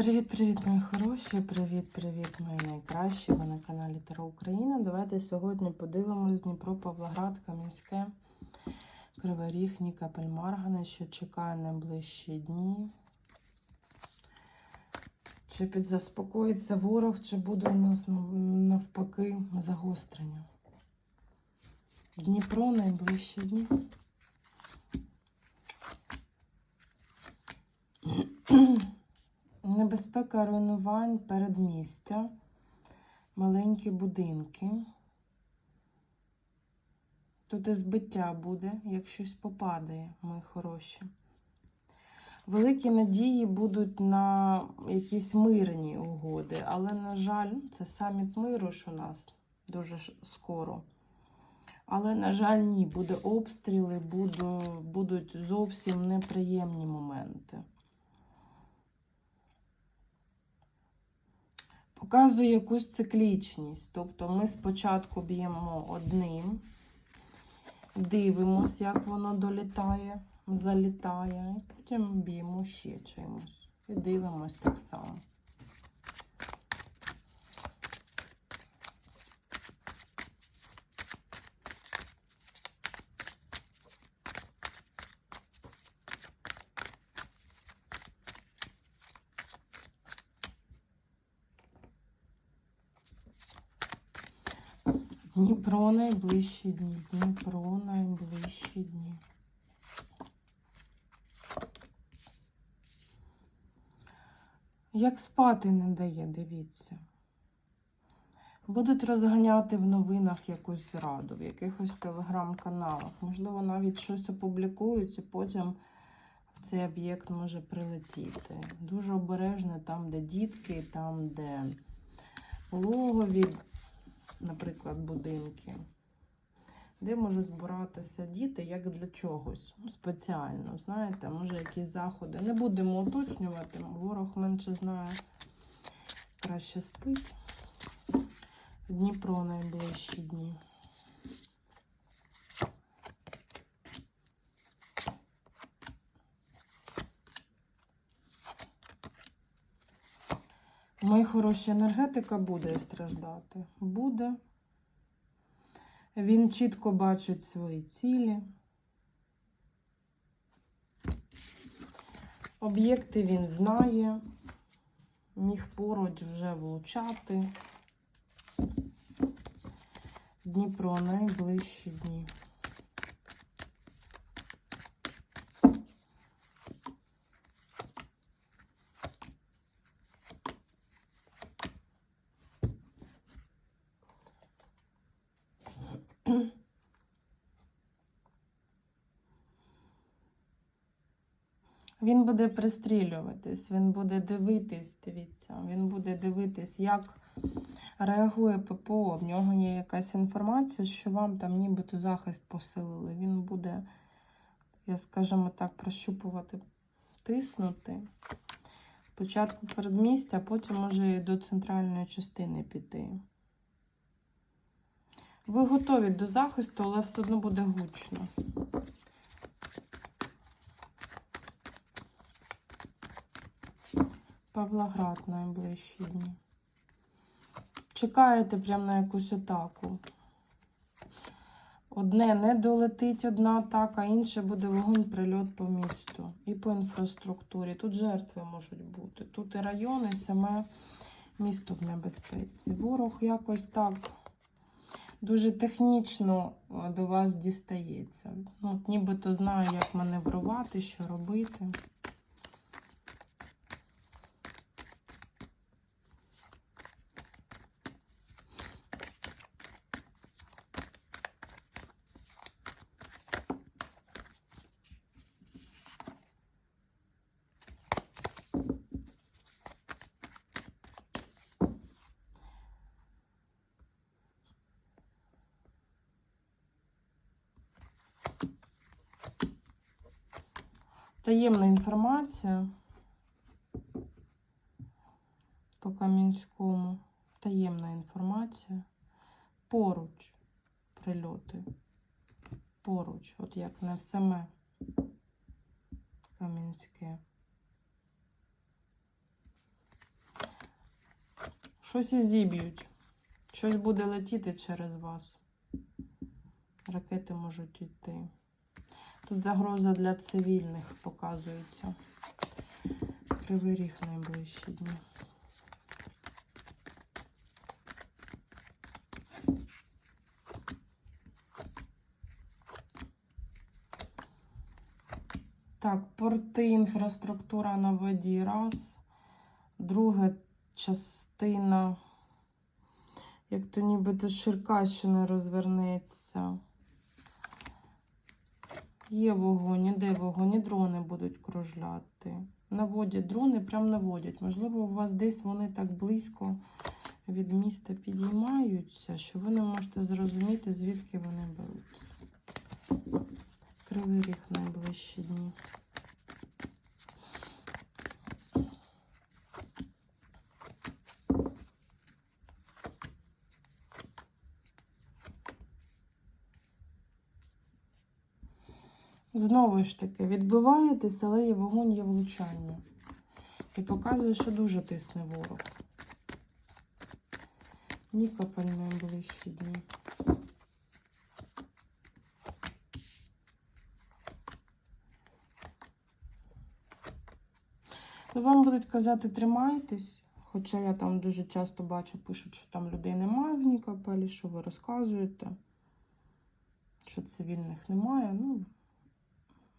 Привіт-привіт, мої хороші! Привіт-привіт, мої найкращі! Ви на каналі Таро Україна. Давайте сьогодні подивимось Дніпро, Павлоград, Кам'янське, Кривий Ріг, Нікопель, Маргане, що чекає найближчі дні. Чи підзаспокоїться ворог, чи буде у нас навпаки загострення? Дніпро найближчі дні. Небезпека руйнувань передмістя, маленькі будинки. Тут і збиття буде, як щось попадає, мої хороші. Великі надії будуть на якісь мирні угоди, але, на жаль, це саміт миру ж у нас дуже скоро. Але, на жаль, ні, буде обстріли, буду, будуть зовсім неприємні моменти. Показує якусь циклічність. Тобто ми спочатку б'ємо одним, дивимося, як воно долітає, залітає, і потім б'ємо ще чимось. І дивимось так само. Дніпро найближчі дні. Дніпро найближчі дні. Як спати не дає, дивіться. Будуть розганяти в новинах якусь зраду, в якихось телеграм-каналах. Можливо, навіть щось опублікують, і потім в цей об'єкт може прилетіти. Дуже обережно там, де дітки, там, де пологові, наприклад, будинки, де можуть збиратися діти як для чогось ну, спеціально. Знаєте, може якісь заходи. Не будемо уточнювати, ворог менше знає, краще спить. Дніпро найближчі дні. Мої хороші енергетика буде страждати. Буде. Він чітко бачить свої цілі. Об'єкти він знає, міг поруч вже влучати. Дніпро найближчі дні. Він буде пристрілюватись, він буде дивитись, дивіться, він буде дивитись, як реагує ППО. В нього є якась інформація, що вам там нібито захист посилили. Він буде, я скажімо так, прощупувати, тиснути. Спочатку передмістя, а потім може і до центральної частини піти. Ви готові до захисту, але все одно буде гучно. Павлоград найближчі дні. Чекаєте прямо на якусь атаку. Одне не долетить одна атака, інше буде вогонь, прильот по місту і по інфраструктурі. Тут жертви можуть бути. Тут і райони, і саме місто в небезпеці. Ворог якось так дуже технічно е, до вас дістається. Ну, нібито знаю, як маневрувати, що робити. Таємна інформація по Кам'янському. Таємна інформація. Поруч прильоти. Поруч, от як на саме Кам'янське. Щось і зіб'ють. Щось буде летіти через вас. Ракети можуть йти. Тут загроза для цивільних показується. Кривий ріг найближчі дні. Так, порти, інфраструктура на воді. Раз. Друга частина. Як то нібито з Черкащини розвернеться. Є вогонь, іде вогонь, і дрони будуть кружляти. Наводять дрони, прям наводять. Можливо, у вас десь вони так близько від міста підіймаються, що ви не можете зрозуміти, звідки вони беруться. Кривий ріг найближчі дні. Знову ж таки, відбиваєтесь, але є вогонь, є влучання. І показує, що дуже тисне ворог. Ні Нікополь найближчі дні. Ну, вам будуть казати, тримайтесь. Хоча я там дуже часто бачу, пишуть, що там людей немає в Нікополі, що ви розказуєте, що цивільних немає. Ну,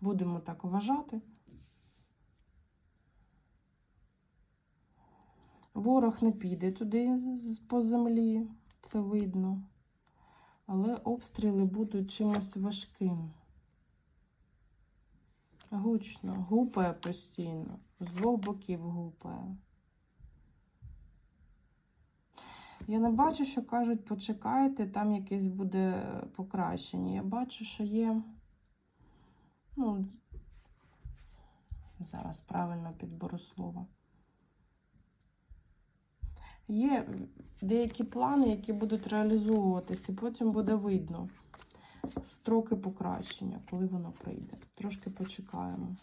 будемо так вважати. Ворог не піде туди по землі, це видно. Але обстріли будуть чимось важким. Гучно, гупає постійно, з двох боків гупає. Я не бачу, що кажуть, почекайте, там якесь буде покращення. Я бачу, що є. Ну, зараз правильно підберу слова. Є деякі плани, які будуть реалізовуватись, і потім буде видно строки покращення, коли воно прийде. Трошки почекаємо.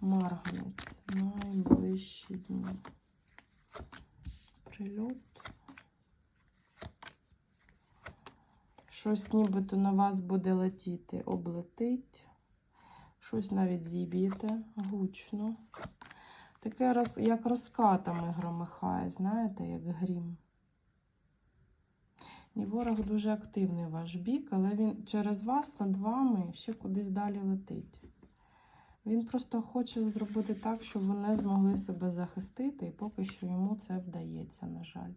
Марганець. Найближчі дні. Прильот. Щось нібито на вас буде летіти, облетить. Щось навіть зіб'єте гучно. Таке роз, як розкатами громихає, знаєте, як грім. І ворог дуже активний ваш бік, але він через вас над вами ще кудись далі летить. Він просто хоче зробити так, щоб ви не змогли себе захистити, і поки що йому це вдається, на жаль.